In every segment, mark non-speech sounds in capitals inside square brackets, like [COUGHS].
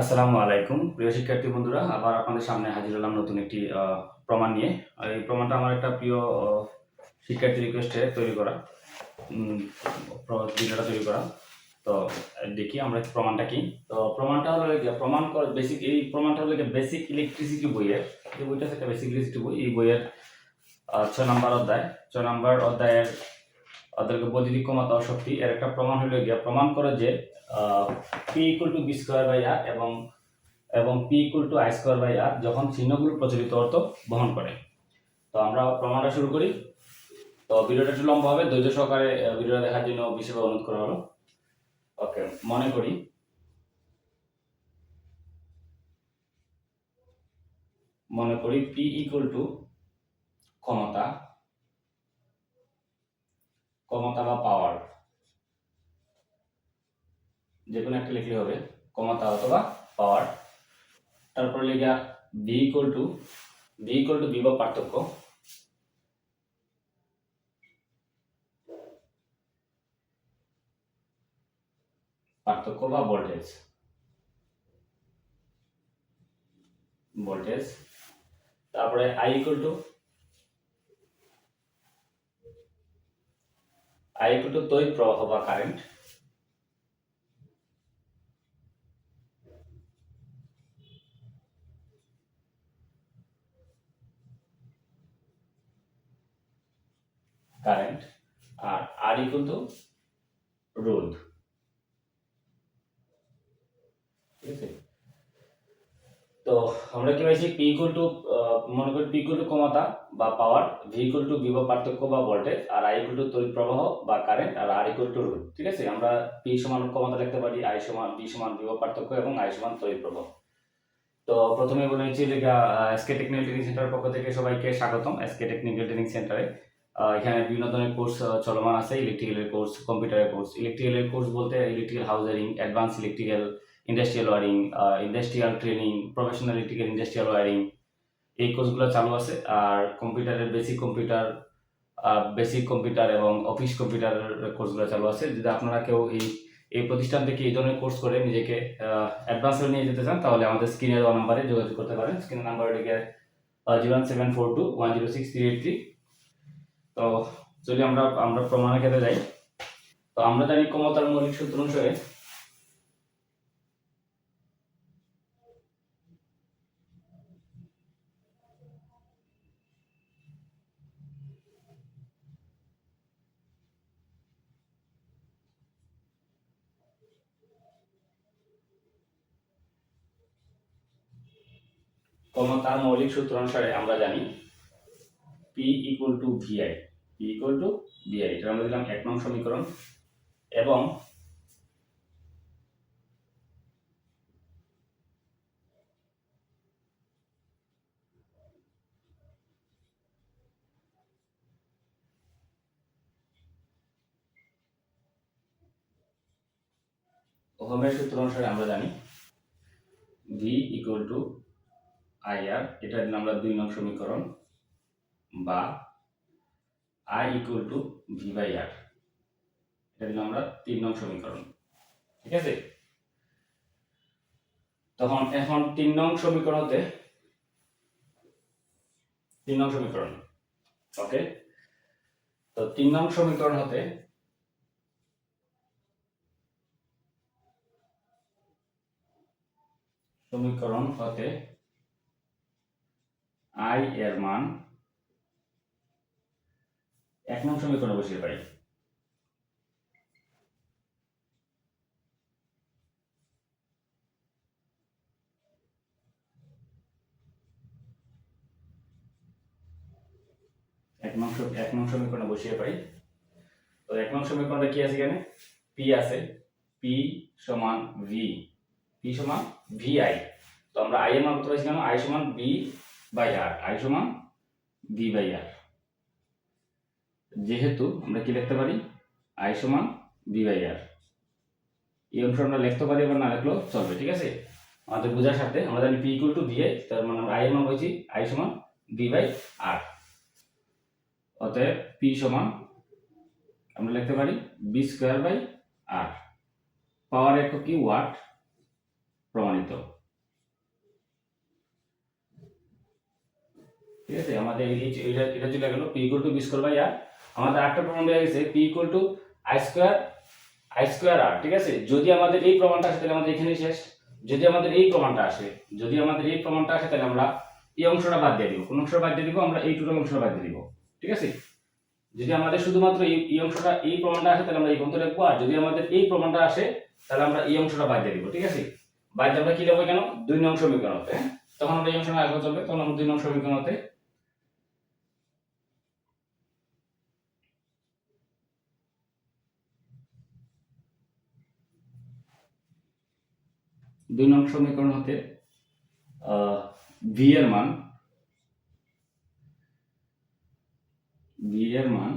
আসসালামু আলাইকুম। প্রিয় শিক্ষার্থী বন্ধুরা, আবার আপনাদের সামনে হাজির হলাম নতুন একটি প্রমাণ নিয়ে। আর এই প্রমাণটা আমার একটা প্রিয় শিক্ষার্থী রিকোয়েস্টে তৈরি করা। ভিডিওটা তৈরি করা। তো, দেখি আমরা প্রমাণটা কি। তো, প্রমাণটা হলো প্রমাণ বেসিক এই প্রমাণটা হলো বেসিক ইলেকট্রিসিটি বইয়ের, এই বইটা একটা বেসিক ইলেকট্রিসিটি বই। এই বইয়ের ছয় নম্বর অধ্যায়। ছয় নম্বর অধ্যায়ের অধ্যায়কে বৈদ্যুতিক ক্ষমতা শক্তি, এর একটা প্রমাণ হলো গিয়ে প্রমাণ করে যে P equal to V square by R এবং এবং P equal to I square by R যখন চিহ্নগুলো প্রচলিত অর্থ বহন করে। তো আমরা প্রমাণটা শুরু করি। তো ভিডিওটা একটু লম্বা হবে। ধৈর্য সহকারে ভিডিওটা দেখার জন্য বিশেষভাবে অনুরোধ করা হলো। ওকে, মনে করি। মনে করি পি ইকুয়াল টু ক্ষমতা ক্ষমতা বা পাওয়ার যে কোনো একটা লিখলে হবে ক্ষমতা অথবা পাওয়ার। তারপর লেখা V equal to V equal to বিভব পার্থক্য। পার্থক্য বা ভোল্টেজ ভোল্টেজ তারপরে I equal to I equal to তড়িৎ প্রবাহ বা কারেন্ট কারেন্ট আর আর ইকুয়াল টু রোধ ঠিক আছে? তো আমরা কি পাইছি? পি ইকুয়াল টু মনে করি পি ইকুয়াল টু ক্ষমতা বা পাওয়ার ভি ইকুয়াল টু বিভব পার্থক্য বা ভোল্টেজ আর আই ইকুয়াল টু তড়িৎ প্রবাহ বা কারেন্ট আর আর ইকুয়াল টু রোধ ঠিক আছে? আমরা পি সমান ক্ষমতা লিখতে পারি আই সমান বি সমান বিভব পার্থক্য এবং আই সমান তড়িৎ প্রবাহ। তো প্রথমে বলে নিচ্ছি এসকে টেকনিক্যাল ট্রেনিং সেন্টারের পক্ষ থেকে সবাইকে স্বাগতম। এসকে টেকনিক্যাল ট্রেনিং সেন্টারে এখানে বিভিন্ন ধরনের কোর্স চলমান আছে ইলেকট্রিক্যালের কোর্স কম্পিউটারের কোর্স ইলেকট্রিক্যালের কোর্স বলতে electrical house wiring advance electrical industrial wiring industrial training professional electrical industrial wiring এই কোর্সগুলো চালু আছে। আর কম্পিউটারের বেসিক কম্পিউটার বেসিক কম্পিউটার এবং অফিস কম্পিউটারের কোর্সগুলো চালু আছে। যদি আপনারা কেউ এই এই প্রতিষ্ঠান থেকে এই ধরনের কোর্স করে নিজেকে অ্যাডভান্সে নিয়ে যেতে চান, তাহলে আমাদের স্ক্রিনে দেওয়া নাম্বারে যোগাযোগ করতে পারেন। স্ক্রিনের নাম্বার লিখে zero seven four two one zero six three eight three তো যদি আমরা আমরা প্রমাণের ক্ষেত্রে যাই, তো আমরা জানি ক্ষমতার মৌলিক সূত্র অনুসারে ক্ষমতার মৌলিক সূত্র অনুসারে আমরা জানি P equal to VI P equal to VI এটা আমরা দিলাম এক নং সমীকরণ। এবং ওহমের সূত্র অনুসারে আমরা জানি V equal to I R এটা আমরা দুই নং সমীকরণ। বা I equal to V by R এটা দিলাম আমরা তিন নং সমীকরণ। ঠিক আছে? তখন এখন তিন নং সমীকরণ হতে তিন নং সমীকরণ। ওকে? তো তিন নং সমীকরণ হতে সমীকরণ হতে আই এর মান এক নং সমীকরণে বসিয়ে পাই এক নং এক নং সমীকরণে বসিয়ে পাই তো এক নং সমীকরণটা কি আছে এখানে? পি আছে। পি সমান ভি পি সমান ভি আই তো আমরা আই এর মান কত পাইছি কেন? আই সমান বি বাই আর আই সমান বি বাই আর যেহেতু আমরা কি লিখতে পারি? আই সমান বি বাই আর এই অংশ আমরা লিখতে পারি আবার না লিখলেও চলবে, ঠিক আছে? আমাদের বোঝার সাথে আমরা জানি পি ইকুয়াল টু ভিআই তার মানে আমরা আই এর মান বলছি আই সমান বি বাই আর অতএব পি সমান আমরা লিখতে পারি V square by R power একক কি? ওয়াট প্রমাণিত। ঠিক আছে? আমাদের এটা চলে গেল P equal to V square by R আমাদের আরেকটা প্রমাণ দেওয়া গেছে P equal to I square I square R ঠিক আছে? যদি আমাদের এই প্রমাণটা আসে, তাহলে আমাদের এখানেই শেষ। যদি আমাদের এই প্রমাণটা আসে, যদি আমাদের এই প্রমাণটা আসে, তাহলে আমরা এই অংশটা বাদ দিয়ে দিব। কোন অংশটা বাদ দিয়ে দিব? আমরা এই টোটাল অংশটা বাদ দিয়ে দিব। ঠিক আছে? যদি আমাদের শুধুমাত্র এই অংশটা, এই প্রমাণটা আসে, তাহলে আমরা এই পর্যন্ত লিখব আর যদি আমাদের এই প্রমাণটা আসে, তাহলে আমরা এই অংশটা বাদ দিয়ে দিব। ঠিক আছে? বাদ দিয়ে আমরা কি লিখব কেন দুই নং সমীকরণ। হতে হ্যাঁ? তখন আমরা এই অংশটা আগে চলবে। তখন আমরা দুই নং সমীকরণ হতে দুই নং সমীকরণ হতে ভি এর মান ভি এর মান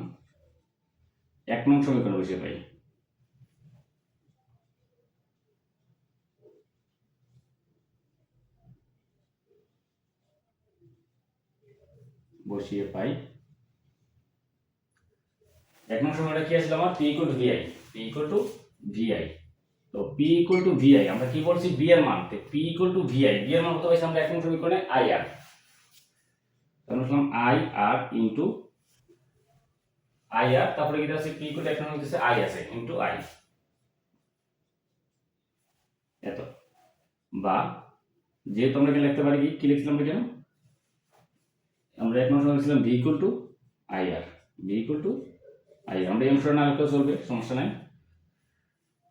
এক নং সমীকরণ বসে পাই। বসিয়ে পাই। এক নং সমীকরণটা কি আসলে আমার? P equal to VI P equal to VI তো পি ইকুয়াল টু ভিআই আমরা কি বলছি? বি এর মান P equal to V I V এর মান কত পাইছি আমরা এক নং সমীকরণে আই আর তাহলে বললাম I R into I R তারপরে কি আছে পি ইকুয়াল এক নং হচ্ছে আই আছে ইন্টু আই এত। বা যেহেতু আমরা কি লিখতে পারি কি? কি লিখছিলাম কেন আমরা এক নম্বর লিখছিলাম V equal to I R V equal to I আমরা এই অংশটা না চলবে, সমস্যা নাই।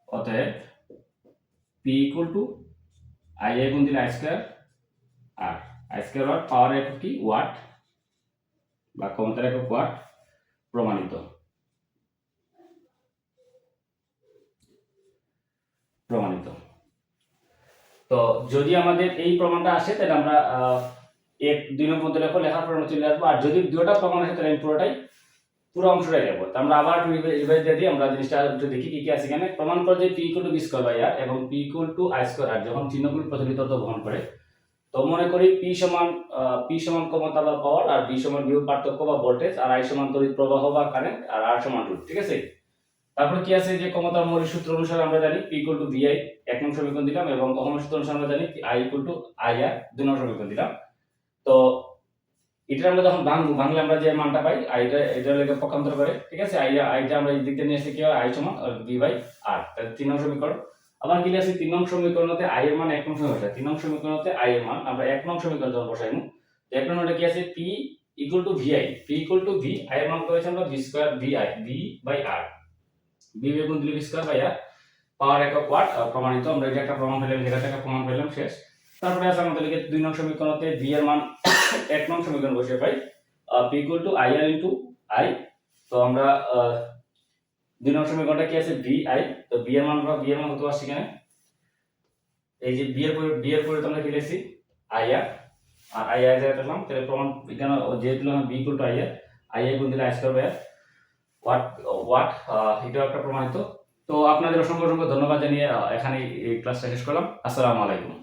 অতএব P equal to I I গুণ দিলে I square R I square watt power একক কি? ওয়াট বা ক্ষমতার একক ওয়াট প্রমাণিত। প্রমাণিত। তো যদি আমাদের এই প্রমাণটা আসে, তাহলে আমরা এক দুই নম্বর লেখো, লেখার পর চলে আসব। আর যদি দুটো প্রমাণ আসে, তাহলে আমি পুরোটাই পুরো অংশটাই লেখবো তো আমরা আবার রিভাইজ দিয়ে আমরা জিনিসটা একটু দেখি কি কি আছে এখানে। প্রমাণ করে যে P equal to V square by R এবং P equal to I square R যখন চিহ্নগুলি প্রচলিত বহন করে, তো মনে করি পি সমান পি সমান ক্ষমতা বা পাওয়ার আর বি সমান বিভব পার্থক্য বা ভোল্টেজ আর আই সমান তড়িৎ প্রবাহ বা কারেন্ট আর আর সমান রুট, ঠিক আছে? তারপর কি আছে যে ক্ষমতার মৌলিক সূত্র অনুসারে আমরা জানি পি ইকুয়াল টু ভিআই এক নং সমীকরণ দিলাম এবং অহমের সূত্র অনুসারে আমরা জানি I equal to I R দুই নং সমীকরণ দিলাম। তো এটা আমরা যখন ভাঙবো ভাঙলে আমরা যে মানটা পাই আইটা এটা লেগে পক্ষান্তর করে, ঠিক আছে? আই আইটা আমরা এই দিক নিয়ে আসলে কি হয়? আই সমান বি বাই আর তিন নং সমীকরণ। আবার কি আছে? তিন নং সমীকরণতে আই এর মান এক নং সমীকরণ তিন নং সমীকরণতে আই এর মান, আমরা এক নং সমীকরণ যখন বসাইমু এক নম্বরটা কি আছে? P equal to V I P equal to V I এর মান করেছে আমরা? V square V I V by R V বেগুন দিলে V square by R power একক ওয়াট প্রমাণিত। আমরা এটা একটা প্রমাণ পেলাম যেটা একটা প্রমাণ পেলাম, শেষ। তারপরে আছে আমাদের লিখে দুই নং সমীকরণতে ভি এর মান [COUGHS] এক নং সমীকরণ বসে পাই। P equal to I R into I তো আমরা দুই নং সমীকরণটা কি আছে? ভি আই তো বি এর মান আমরা বি এর মান কত আসছে এখানে? এই যে বি এর পরে বি এর পরে তো আমরা কি লিখছি? I R R I I জায়গায় পেলাম তাহলে প্রমাণ এখানে যেহেতু V equal to I R I I গুণ দিলে I square by watt watt এটাও একটা প্রমাণিত। তো আপনাদের অসংখ্য অসংখ্য ধন্যবাদ জানিয়ে এখানে এই ক্লাসটা শেষ করলাম। আসসালামু আলাইকুম।